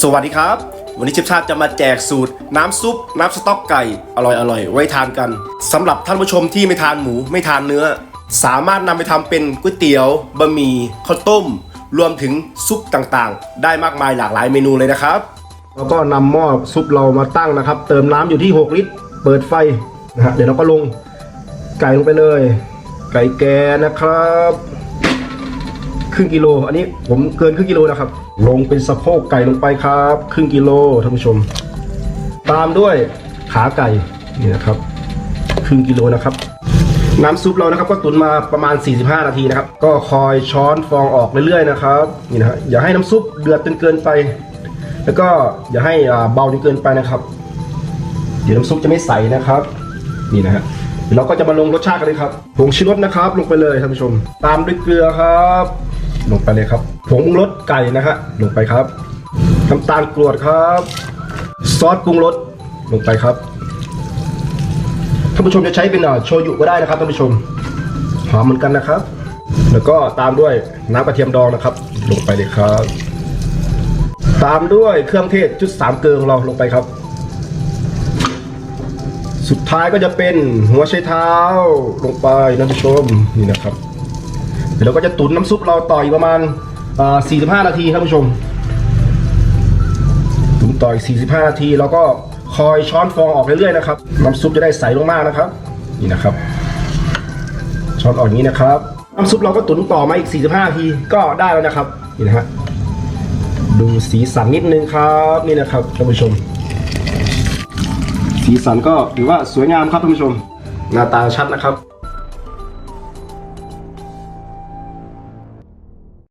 สวัสดีครับ วันนี้เชฟชาติจะมาแจกสูตร น้ำซุป น้ำสต๊อกไก่ อร่อยๆไว้ทานกันสำหรับท่านผู้ชมที่ไม่ทานหมูไม่ทานเนื้อ สามารถนำไปทำเป็นก๋วยเตี๋ยวบะหมี่ข้าวต้ม รวมถึงซุปต่างๆ ได้มากมายหลากหลายเมนูเลยนะครับ แล้วก็นำหม้อซุปเรามาตั้งนะครับ เติมน้ำอยู่ที่ 6 ลิตร เปิดไฟนะฮะเดี๋ยวเราก็ลงไก่ลงไปเลย ไก่แก่นะครับ ครึ่งกิโล อันนี้ผมเกินครึ่งกิโลนะครับ ลงเป็นสะโพกไก่ลงไปครับ ครึ่งกิโลท่านผู้ชม ตามด้วยขาไก่นี่นะครับ ครึ่งกิโลนะครับน้ำซุปเรานะครับก็ตุนมาประมาณ 45 นาทีนะครับ ก็คอยช้อนฟองออกเรื่อยๆนะครับนี่นะอย่าให้น้ำซุปเดือดจนเกินไป แล้วก็อย่าให้เบาจนเกินไปนะครับ เดี๋ยวน้ำซุปจะไม่ใสนะครับ นี่นะฮะเดี๋ยวเราก็จะมาลงรสชาติกันเลยครับผงชูรสนะครับ ลงไปเลยท่านผู้ชม ตามด้วยเกลือครับ ลงไปเลยครับผงปรุงรสไก่นะฮะลงไปครับน้ำตาลกรวดครับ ซอสปรุงรสลงไปครับท่านผู้ชมจะใช้เป็นโชยุก็ได้นะครับท่านผู้ชมหอมเหมือนกันนะครับ แล้วก็ตามด้วยน้ำกระเทียมดองนะครับ ลงไปเลยครับ ตามด้วยเครื่องเทศจุดสามเกลือของเราลงไปครับ สุดท้ายก็จะเป็นหัวไชเท้าลงไปนะผู้ชมนี่นะครับ เดี๋ยวเราก็จะตุ๋นน้ำซุปเราต่ออีกประมาณ45 นาทีท่านผู้ชม ตุ๋นต่ออีก 45 นาที แล้วก็คอยช้อนฟองออกเรื่อยๆนะครับ น้ำซุปจะได้ใสลงมากนะครับ นี่นะครับ ช้อนออกอย่างนี้นะครับ น้ำซุปเราก็ตุ๋นต่อมาอีก 45 นาทีก็ได้แล้วนะครับ นี่นะฮะ ดูสีสันนิดนึงครับ นี่นะครับท่านผู้ชม สีสันก็ถือว่าสวยงามครับท่านผู้ชม หน้าตาชัดนะครับ